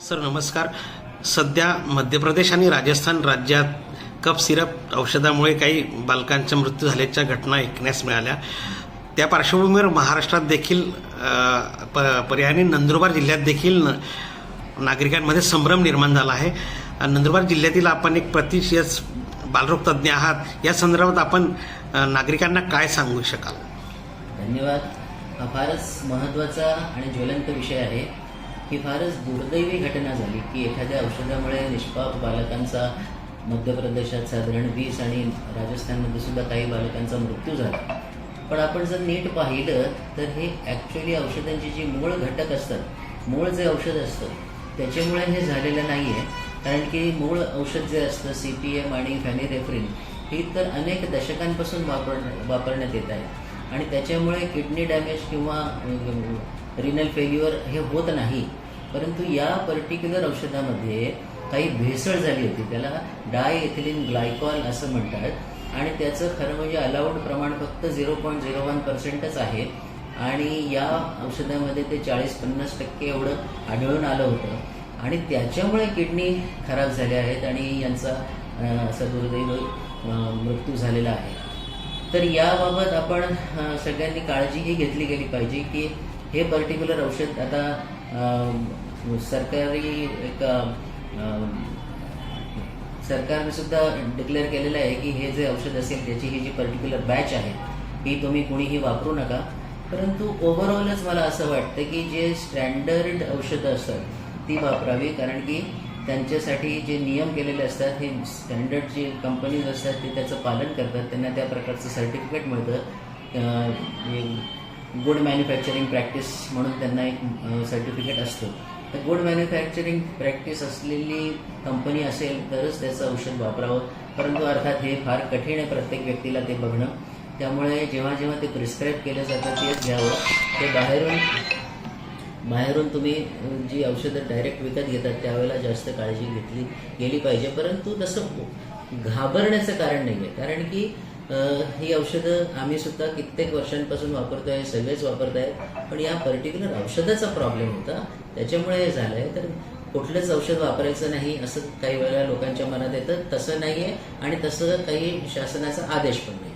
Sir नमस्कार. सध्या मध्य प्रदेश आणि राजस्थान राज्यात कप सिरप औषधामुळे काही बालकांचा मृत्यू झाल्याच्या घटना ऐकण्यास मिळाल्या. त्या पार्श्वभूमीवर महाराष्ट्रात देखील प- पर्यायाने नंदुरबार जिल्ह्यात देखील न- नागरिकांमध्ये संभ्रम निर्माण झाला आहे. नंदुरबार जिल्ह्यातील आपण एक प्रतिशयच बालरोग तज्ज्ञ आहात. या संदर्भात आपण नागरिकांना काय सांगू शकाल? धन्यवाद. हा फारच महत्त्वाचा आणि ज्वलंत विषय आहे. ही फारच दुर्दैवी घटना झाली की एखाद्या औषधामुळे निष्पाप बालकांचा मध्य प्रदेशात साधारण वीस आणि राजस्थानमध्ये सुद्धा काही बालकांचा मृत्यू झाला. पण आपण जर नीट पाहिलं तर हे ॲक्च्युली औषधांची जी मूळ घटक असतात मूळ जे औषध असतं त्याच्यामुळे हे झालेलं नाही आहे कारण की मूळ औषध जे असतं सी पी एम आणि फॅनिरेफ्रिन ही तर अनेक दशकांपासून वापर वापरण्यात येत आहे आणि त्याच्यामुळे किडनी डॅमेज किंवा रिनल फेल्युअर हे होत नाही. परंतु या पर्टिक्युलर औषधामध्ये काही भेसळ झाली होती. त्याला डाय एथिलिन ग्लायकॉल असं म्हणतात. आणि त्याचं खरं म्हणजे अलाउड प्रमाण फक्त झिरो पॉईंट झिरो वन पर्सेंटच आहे. आणि या औषधामध्ये ते चाळीस पन्नास टक्के एवढं आढळून आलं होतं. आणि त्याच्यामुळे किडनी खराब झाल्या आहेत आणि यांचा असा दुर्दैव मृत्यू झालेला आहे. तर याबाबत आपण सगळ्यांनी काळजीही घेतली गेली पाहिजे की हे पर्टिक्युलर औषध आता सरकारी एक सरकारने सुद्धा डिक्लेअर केलेलं आहे की हे जे औषध असेल त्याची ही जी पर्टिक्युलर बॅच आहे ही तुम्ही कुणीही वापरू नका. परंतु ओव्हरऑलच मला असं वाटतं की जे स्टँडर्ड औषधं असतात ती वापरावी. कारण की त्यांच्यासाठी जे नियम केलेले असतात हे स्टँडर्ड जे कंपनीज असतात ते त्याचं पालन करतात. त्यांना त्या प्रकारचं सर्टिफिकेट मिळतं. गुड मॅन्युफॅक्चरिंग प्रॅक्टिस म्हणून त्यांना एक सर्टिफिकेट असतो. तर गुड मॅन्युफॅक्चरिंग प्रॅक्टिस असलेली कंपनी असेल तरच त्याचं औषध वापरावं. परंतु अर्थात हे फार कठीण आहे प्रत्येक व्यक्तीला ते बघणं. त्यामुळे जेव्हा जेव्हा ते प्रिस्क्राईब केलं जातं तेच घ्यावं. ते बाहेरून बाहेरून तुम्ही जी औषधं डायरेक्ट विकत घेतात त्यावेळेला जास्त काळजी घेतली गेली पाहिजे. परंतु तसं घाबरण्याचं कारण नाही आहे कारण की ही औषधं आम्ही सुद्धा कित्येक वर्षांपासून वापरतोय सगळेच वापरत आहेत पण या पर्टिक्युलर औषधाचा प्रॉब्लेम होता. त्याच्यामुळे हे झालं आहे तर कुठलंच औषध वापरायचं नाही असं काही वेळेला लोकांच्या मनात येतं. तसं नाही आहे आणि तसं काही शासनाचा आदेश पण नाही